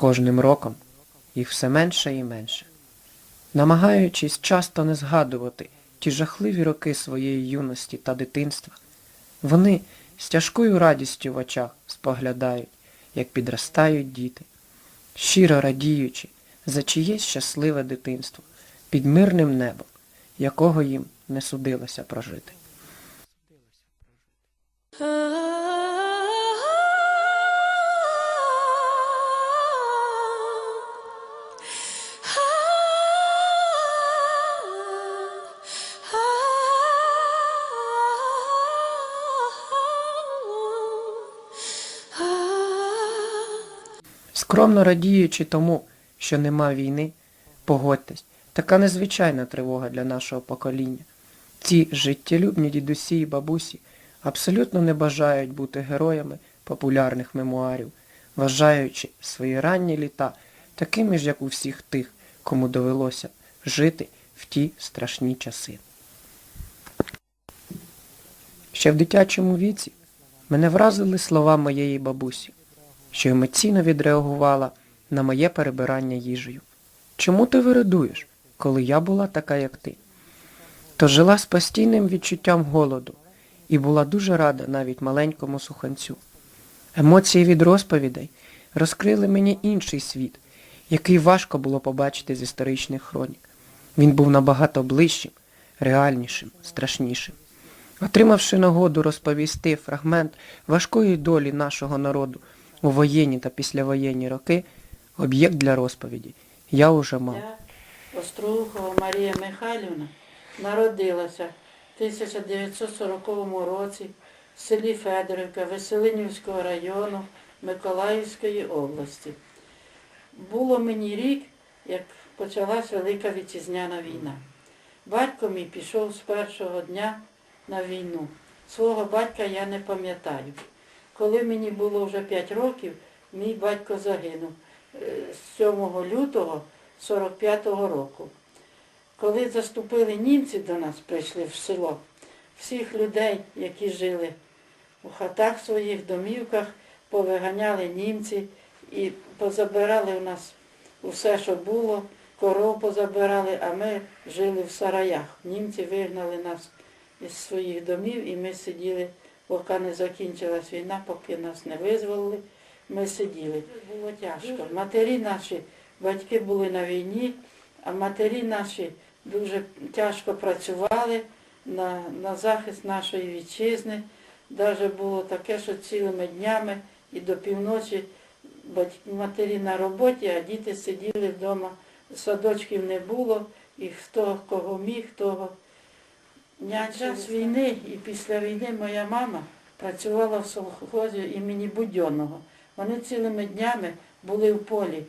кожним роком їх все менше і менше. Намагаючись часто не згадувати ті жахливі роки своєї юності та дитинства, вони з тяжкою радістю в очах споглядають, як підростають діти, щиро радіючи за чиєсь щасливе дитинство під мирним небом, якого їм не судилося прожити. Скромно радіючи тому, що нема війни, погодьтесь, така незвичайна тривога для нашого покоління. Ці життєлюбні дідусі і бабусі абсолютно не бажають бути героями популярних мемуарів, вважаючи свої ранні літа такими ж, як у всіх тих, кому довелося жити в ті страшні часи. Ще в дитячому віці мене вразили слова моєї бабусі, що емоційно відреагувала на моє перебирання їжею. Чому ти вирадуєш, коли я була така, як ти? То жила з постійним відчуттям голоду і була дуже рада навіть маленькому суханцю. Емоції від розповідей розкрили мені інший світ, який важко було побачити з історичних хронік. Він був набагато ближчим, реальнішим, страшнішим. Отримавши нагоду розповісти фрагмент важкої долі нашого народу у воєнні та післявоєнні роки, об'єкт для розповіді я уже мав. Я, Остроухова Марія Михайлівна, народилася в 1940 році в селі Федорівка Веселинівського району Миколаївської області. Було мені рік, як почалась Велика Вітчизняна війна. Батько мій пішов з першого дня на війну. Свого батька я не пам'ятаю. Коли мені було вже 5 років, мій батько загинув е, з 7 лютого 45-го року. Коли заступили німці до нас, прийшли в село, всіх людей, які жили у хатах своїх, домівках, повиганяли німці і позабирали у нас усе, що було, коров позабирали, а ми жили в сараях. Німці вигнали нас із своїх домів і ми сиділи, поки не закінчилась війна, поки нас не визволили, ми сиділи. Було тяжко. Матері наші, батьки були на війні, а матері наші дуже тяжко працювали на, на захист нашої вітчизни. Навіть було таке, що цілими днями і до півночі матері на роботі, а діти сиділи вдома. Садочків не було, і хто кого міг, того Під час війни і після війни моя мама працювала в совхозі імені Будьонного. Вони цілими днями були в полі.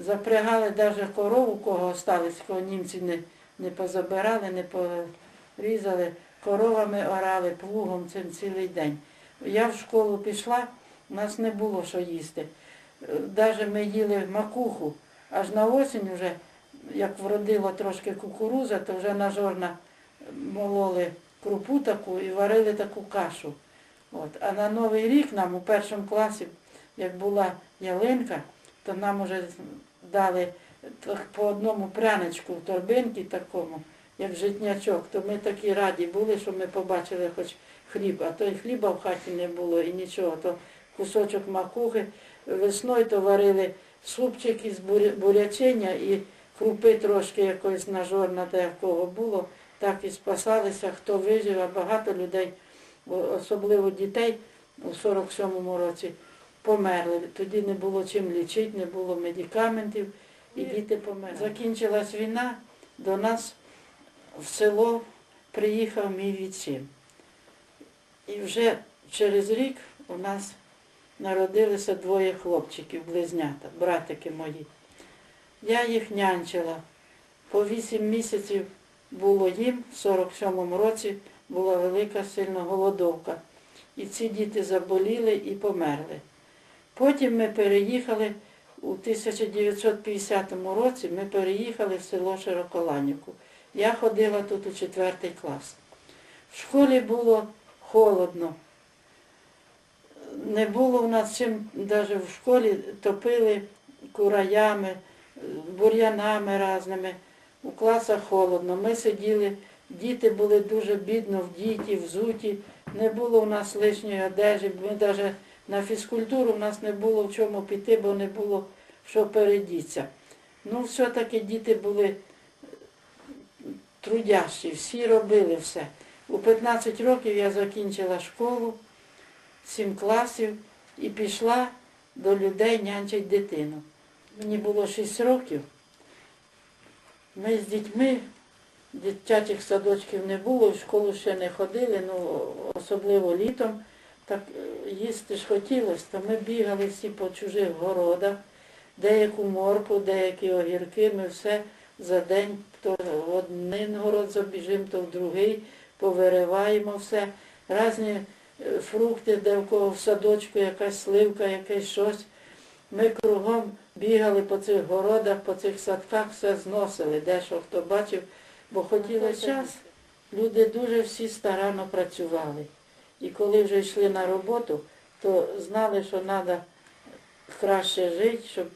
Запрягали навіть корову, кого осталось, кого німці не, не позабирали, не порізали. Коровами орали, плугом цим цілий день. Я в школу пішла, у нас не було що їсти. Навіть ми їли макуху, аж на осінь вже, як вродило трошки кукуруза, то вже на жорна мололи крупу таку і варили таку кашу. От. А на Новий рік нам у першому класі, як була ялинка, то нам вже дали так по одному пряничку в торбинці такому, як житнячок, то ми такі раді були, що ми побачили хоч хліб, а то й хліба в хаті не було і нічого, то кусочок макухи. Весною то варили супчик із буря- бурячення і крупи трошки якоїсь нажорна, де в кого було, так і спасалися, хто вижив, а багато людей, особливо дітей у 47-му році померли. Тоді не було чим лічити, не було медикаментів, і діти померли. Закінчилась війна, до нас в село приїхав мій відчим. І вже через рік у нас народилися двоє хлопчиків, близнята, братики мої. Я їх нянчила. По вісім місяців було їм, в 47-му році була велика сильна голодовка. І ці діти заболіли і померли. Потім ми переїхали у 1950 році, ми переїхали в село Широколанівку. Я ходила тут у четвертий клас. В школі було холодно. Не було в нас чим, навіть в школі топили кураями, бур'янами разними. У класах холодно. Ми сиділи, діти були дуже бідно вдіті, взуті. Не було у нас лишньої одежі. Ми навіть на фізкультуру в нас не було в чому піти, бо не було що передіться. Ну, все-таки діти були трудящі, всі робили все. У 15 років я закінчила школу, 7 класів і пішла до людей нянчить дитину. Мені було 6 років. Ми з дітьми, дитячих садочків не було, в школу ще не ходили, ну особливо літом. Так е, їсти ж хотілося, то ми бігали всі по чужих городах, деяку морку, деякі огірки, ми все за день то в один город забіжимо, то в другий, повириваємо все. Різні е, фрукти, де в кого в садочку якась сливка, якесь щось. Ми кругом бігали по цих городах, по цих садках, все зносили, де що хто бачив, бо хотілося час. Люди дуже всі старанно працювали. І коли вже йшли на роботу, то знали, що треба краще жити, щоб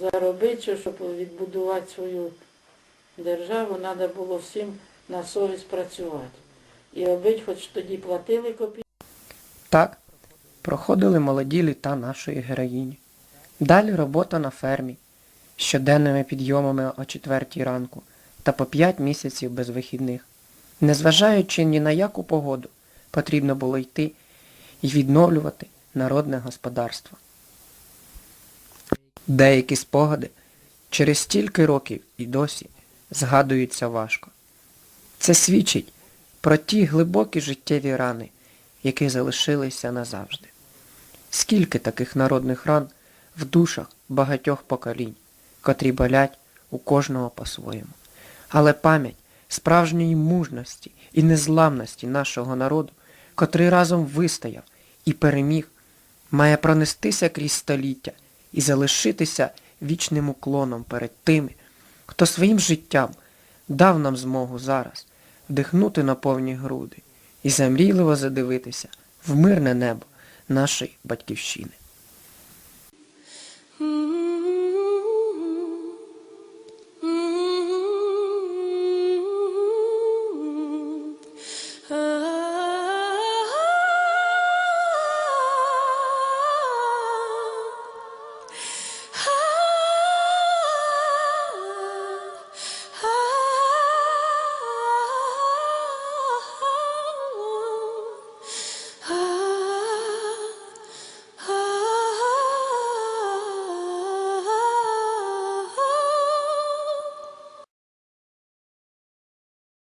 заробити, що, щоб відбудувати свою державу, треба було всім на совість працювати. І робити, хоч тоді платили копійки. Так проходили молоді літа нашої героїні. Далі робота на фермі, щоденними підйомами о четвертій ранку та по п'ять місяців без вихідних. Незважаючи ні на яку погоду, потрібно було йти і відновлювати народне господарство. Деякі спогади через стільки років і досі згадуються важко. Це свідчить про ті глибокі життєві рани, які залишилися назавжди. Скільки таких народних ран в душах багатьох поколінь, котрі болять у кожного по-своєму. Але пам'ять справжньої мужності і незламності нашого народу, котрий разом вистояв і переміг, має пронестися крізь століття і залишитися вічним уклоном перед тими, хто своїм життям дав нам змогу зараз вдихнути на повні груди і замрійливо задивитися в мирне небо нашої батьківщини.